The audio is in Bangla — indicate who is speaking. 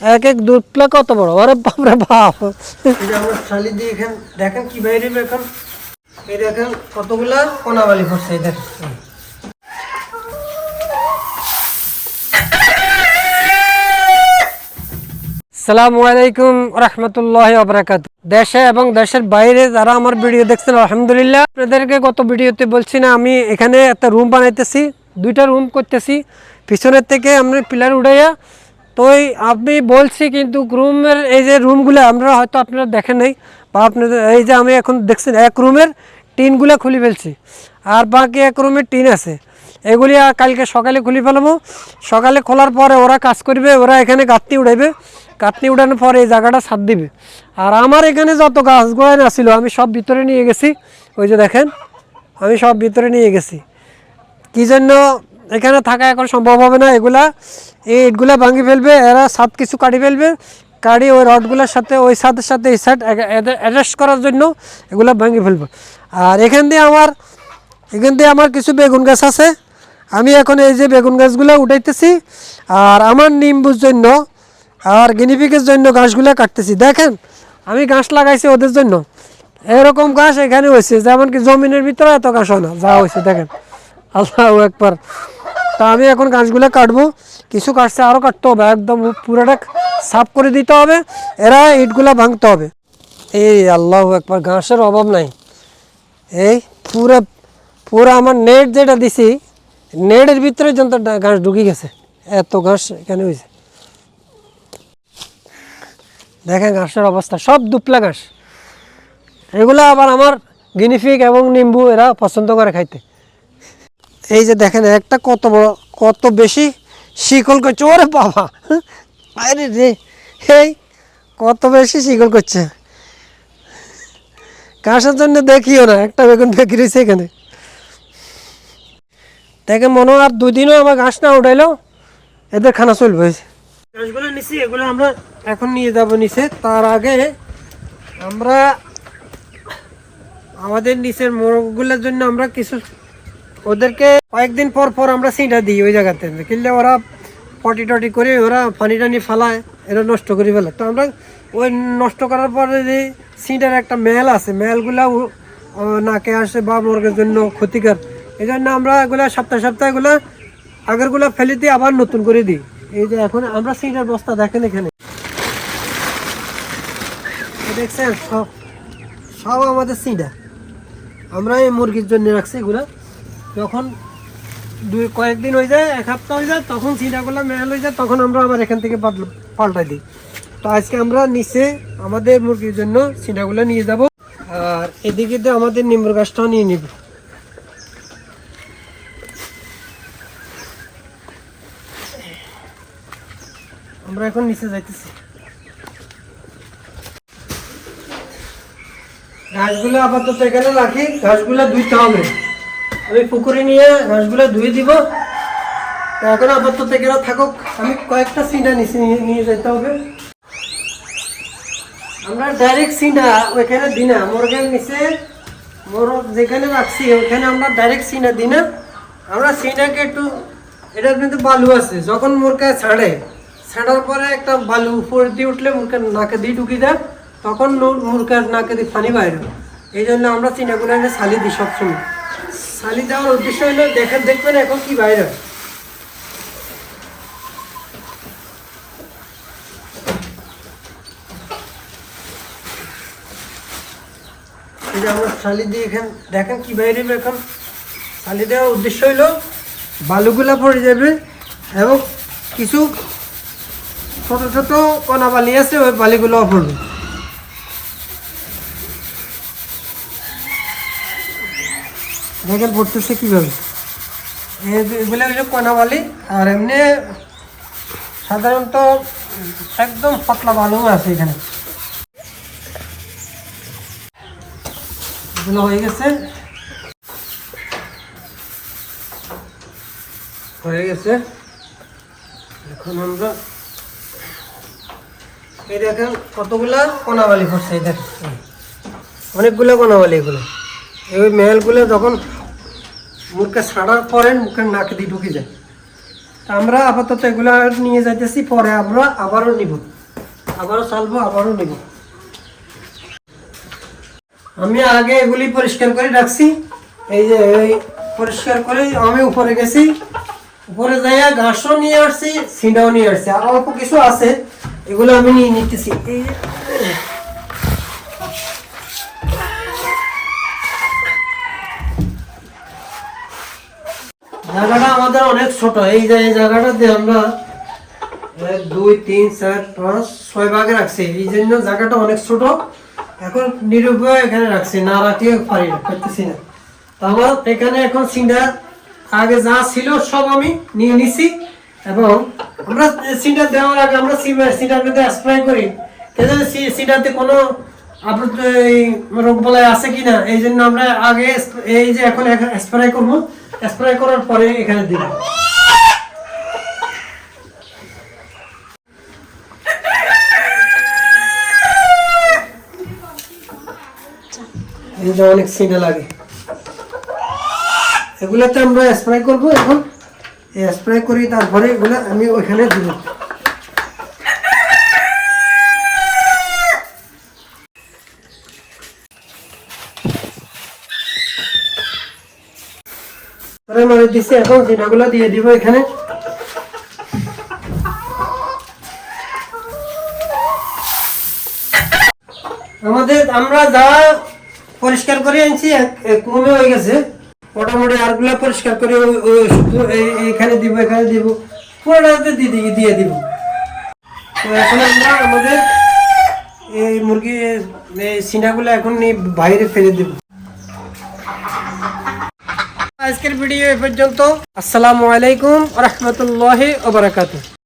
Speaker 1: এক এক দুধলা কত বড়? আরে বাপ।
Speaker 2: এই যে আমরা শালি দিয়ে এখান দেখেন কি বাইরে এখন এই দেখেন কতগুলা কোনাবালি পড়ছে এই দেখেন।
Speaker 1: সালামু আলাইকুম রহমতুল্লাহ আবরাকাত দেশে এবং দেশের বাইরে যারা আমার ভিডিও দেখছেন আলহামদুলিল্লাহ। আপনাদেরকে গত ভিডিওতে বলছি না আমি এখানে একটা রুম বানাইতেছি। দুইটা রুম করতেছি। পিছনের থেকে আমরা পিলার উঠাইয়া তো এই আমি বলছি কিন্তু রুমের এই যে রুমগুলো আমরা হয়তো আপনারা দেখেন নাই বা আপনাদের এই যে আমি এখন দেখছেন, এক রুমের টিনগুলো খুলে ফেলছি আর বাকি এক রুমের টিন আছে। এগুলি কালকে সকালে খুলে ফেলব। সকালে খোলার পরে ওরা কাজ করবে, ওরা এখানে গাঁতনি উঠাইবে। গাঁতনি উঠানোর পরে এই জায়গাটা ছাদ দিবে। আর আমার এখানে যত গাছ গোড়ায় ছিল আমি সব ভিতরে নিয়ে গেছি। ওই যে দেখেন, আমি সব ভিতরে নিয়ে গেছি। কী জন্য এখানে থাকা এখন সম্ভব হবে না। এগুলা, এই ইটগুলা ভাঙি ফেলবে, এরা ছাদ কিছু কাটি ফেলবে। কাটি ওই রডগুলোর সাথে, ওই ছাদের সাথে, এই সাইড অ্যাডজাস্ট করার জন্য এগুলা ভাঙি ফেলবে। আর এখান দিয়ে আমার, এখান দিয়ে আমার কিছু বেগুন গাছ আছে। আমি এখন এই যে বেগুন গাছগুলো উঠাইতেছি, আর আমার নিম্বুর জন্য আর গিনিপিকের জন্য গাছগুলো কাটতেছি। দেখেন, আমি গাছ লাগাইছি ওদের জন্য। এরকম গাছ এখানে হয়েছে, যেমন কি জমিনের ভিতরে এত গাছ হয় না, যা হয়েছে, দেখেন। আল্লাহ একবার তা আমি এখন গাছগুলো কাটবো। কিছু কাটছে আরও কাটতে হবে, একদম পুরোটা সাফ করে দিতে হবে। এরা ইটগুলা ভাঙতে হবে। এই আল্লাহ একবার ঘাসের অভাব নাই। এই পুরো পুরো আমার নেট যেটা দিছি, নেটের ভিতরে যন্ত্র ঘাস ঢুকে গেছে। এত ঘাস এখানে হয়েছে। দেখেন ঘাসের অবস্থা, সব দুপলা ঘাস। এগুলো আবার আমার গিনিফিক এবং নিম্বু এরা পছন্দ করে খাইতে। এই যে দেখেন, একটা কত বড়, কত বেশি শিকল করছে। ওরে বাবা! আরে রে! এই কত বেশি শিকল করছে। ঘাসের জন্য দেখিও না, একটা বেগুন ফেঁকি এখানে। দেখে মনে আর দুই দিনও আমার ঘাস না উঠাইলো, এদের খানা চলবে।
Speaker 2: গাছগুলো নিছি, এগুলো আমরা এখন নিয়ে যাব নিচে। তার আগে আমরা আমাদের নিচের মোরগগুলোর জন্য আমরা কিছু ওদেরকে কয়েকদিন পর পর আমরা সিঁটা দিই ওই জায়গাতে। কিনলে ওরা পটি টটি করে ওরা পানি টানি ফালায়, এরা নষ্ট করে ফেলে। তো আমরা ওই নষ্ট করার পরে যে সিঁটার একটা মেল আছে মেলগুলা নাকে আসে বা মুরগের জন্য ক্ষতিকর। এই জন্য আমরা এগুলা সপ্তাহে সপ্তাহে এগুলো আগেরগুলো ফেলে দিয়ে আবার নতুন করে দিই। এই যে এখন আমরা সিঁটার বস্তা দেখেন এখানে। দেখছেন, সব সব আমাদের সিঁটা আমরা এই মুরগির জন্য রাখছি এগুলো। যখন দুই কয়েকদিন হয়ে যায়, এক সপ্তাহ হয়ে যায়, তখন সিঁটাগুলো মেল হয়ে যায়, তখন আমরা আবার এখান থেকে পাল্ট- পাল্টাই দিই। তো আজকে আমরা নিচে আমাদের মুরগির জন্য সিঁটাগুলো নিয়ে যাব আর এদিকে তো আমাদের নিম্বর গাছটাও নিয়ে নিব। আমরা এখন নিচে যাইতেছি। ঘাসগুলো আপাতত এখানে রাখি ঘাসগুলো ধুইতে হবে। আমি পুকুরে নিয়ে ঘাসগুলো ধুয়ে দিব। এখন আপাতত এখানে থাকুক। আমি কয়েকটা সিঁড়া নিচে নিয়ে যেতে হবে। আমরা ডাইরেক্ট সিঁড়া ওইখানে দিই না। মুরগের নিচে মোরগ যেখানে রাখছি, ওইখানে আমরা ডাইরেক্ট সিঁড়া দিই না। আমরা সিঁড়াকে একটু এটা কিন্তু বালু আছে। যখন মুরগা ছাড়ে, ছাড়ার পরে একটা বালু উপর দিয়ে উঠলে মুরগা নাকে দিয়ে ঢুকি দেয়। তখন মুরগার নাকে দিয়ে পানি বাইরে এই জন্য আমরা চিনাগুলো এনে শালি দিই সবসময়। শালি দেওয়ার উদ্দেশ্য হলো, দেখেন, দেখবেন এখন কি বাইরে আমরা শালি দিয়ে এখান, দেখেন কি বাইরে এখন। শালি দেওয়ার উদ্দেশ্য হইল বালুগুলা পড়ে যাবে এবং কিছু ছোট ছোট কণা বালি আছে, ওই বালিগুলো পড়বে। দেখেন পড়তেছে কীভাবে? এগুলো হলো কণা বালি, আর এমনি সাধারণত একদম পাতলা বালু আছে এখানে। এগুলো হয়ে গেছে। হয়ে গেছে। এখন আমরা এই দেখেন কতগুলা কোনাবালি পড়ছে, এই দেখেন। অনেকগুলো কোনাবালি এগুলো। এই মেলগুলো যখন মুখে ছাড়ার পরে মুখের নাকে দিয়ে ঢুকে যায়। আমরা আপাতত এগুলো নিয়ে যাইতেছি, পরে আমরা আবারও নিব। আবারও চালবো, আবারও নিব। আমি আগে এগুলি পরিষ্কার করে রাখছি। এই যে এই পরিষ্কার করে আমি উপরে গেছি। উপরে যাইয়া ঘাসও নিয়ে আসছি, সিঁড়াও নিয়ে আসছি। আর অল্প কিছু আছে, এগুলো আমি নিয়ে নিতেছি। এই জায়গাটা আমাদের অনেক ছোট। এই যে এই জায়গাটাতে আমরা দুই, তিন, চার, পাঁচ, ছয় ভাগে রাখছি। এই জন্য জায়গাটা অনেক ছোট। এখন নিরুপায় এখানে রাখছি, না রাখলে পারি না, করতেছি না। আমার এখানে এখন সিন্ডা আগে যা ছিল সব আমি নিয়ে নিছি এবং আমরা সিন্ডা দেওয়ার আগে আমরা সিন্ডার মধ্যে স্প্রে করি। এজন্য সিন্ডাতে কোনো আপনার রোগ বলায় আছে কিনা, এই জন্য আমরা আগে এই যে এখন স্প্রে করব। স্প্রে করার পরে এখানে দিব এটা অনেক সিনে লাগে। এগুলাতে আমরা স্প্রে করব এখন। স্প্রে করি, তারপরে এগুলো আমি ওইখানে দিব। এখন এখানে। আমাদের, আমরা যা পরিষ্কার করে আনছি কমে হয়ে গেছে। মোটামুটি আরগুলা পরিষ্কার করে শুধু এইখানে দিব, এখানে দিব। পুরোটাতে দিয়ে দিয়ে দিব। এখন আমরা আমাদের এই মুরগি সিনাগুলো এখন বাইরে ফেলে দিব। আজকের ভিডিও এ পর্যন্ত। আসসালামু আলাইকুম রহমতুল্লাহ ওবরাকাতু